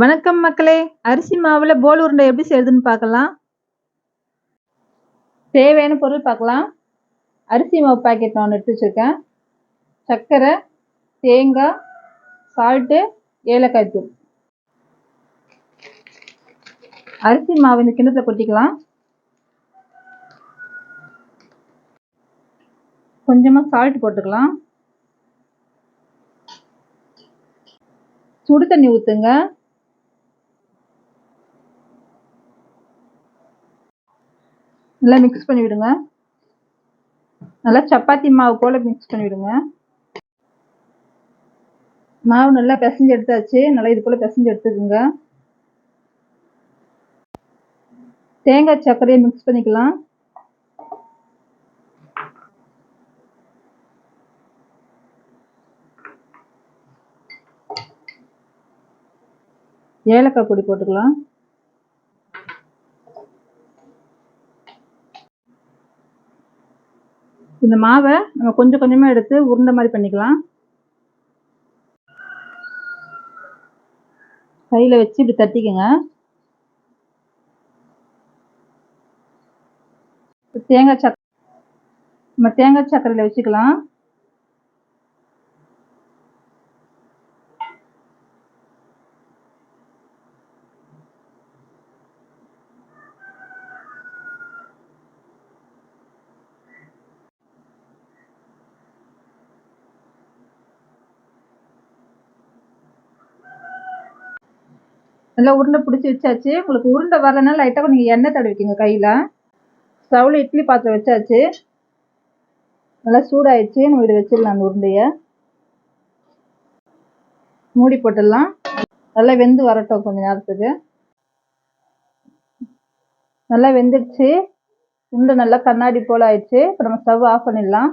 வணக்கம் மக்களே. அரிசி மாவில் போல் உருண்டை எப்படி செய்யுதுன்னு பார்க்கலாம். தேவையான பொருள் பார்க்கலாம். அரிசி மாவு பாக்கெட் நான் எடுத்து வச்சுருக்கேன். சர்க்கரை தேங்காய் சால்ட்டு ஏலக்காய் தூள். அரிசி மாவு இந்த கிண்ணத்தில் கொட்டிக்கலாம். கொஞ்சமாக சால்ட் போட்டுக்கலாம். சுடு தண்ணி ஊற்றுங்க நல்லா மிக்ஸ் பண்ணி விடுங்க நல்லா சப்பாத்தி மாவு போல் மிக்ஸ் பண்ணி விடுங்க மாவு நல்லா பிசைஞ்சு எடுத்தாச்சு. நல்லா இது போல் பிசைஞ்சு எடுத்துக்கோங்க. தேங்காய் சர்க்கரையை மிக்ஸ் பண்ணிக்கலாம். ஏலக்காய் பொடி போட்டுக்கலாம். இந்த மாவை நம்ம கொஞ்சம் கொஞ்சமாக எடுத்து உருண்டை மாதிரி பண்ணிக்கலாம். கையில் வச்சு இப்படி தட்டிக்கோங்க. தேங்காய் சக் நம்ம தேங்காய் சக்கரையில் வச்சுக்கலாம். நல்லா உருண்டை பிடிச்சி வச்சாச்சு. உங்களுக்கு உருண்டை வரலன்னா லைட்டாக நீங்கள் எண்ணெய் தடவிக்கிங்க கையில். ஸ்டவ்வில் இட்லி பாத்திரம் வச்சாச்சு. நல்லா சூடாயிடுச்சு. நம்ம இதை வச்சிடலாம் அந்த உருண்டையை. மூடி போட்டுடலாம். நல்லா வெந்து வரட்டும் கொஞ்ச நேரத்துக்கு. நல்லா வெந்துடுச்சு. உருண்டை நல்லா கண்ணாடி போல் ஆயிடுச்சு. இப்போ நம்ம ஸ்டவ் ஆஃப் பண்ணிடலாம்.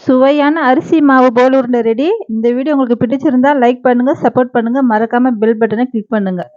சுவையான அரிசி மாவு போல் உருண்டை ரெடி இந்த வீடியோ உங்களுக்கு பிடிச்சிருந்தா லைக் பண்ணுங்கள் சப்போர்ட் பண்ணுங்கள் மறக்காமல் பெல் பட்டனை கிளிக் பண்ணுங்கள்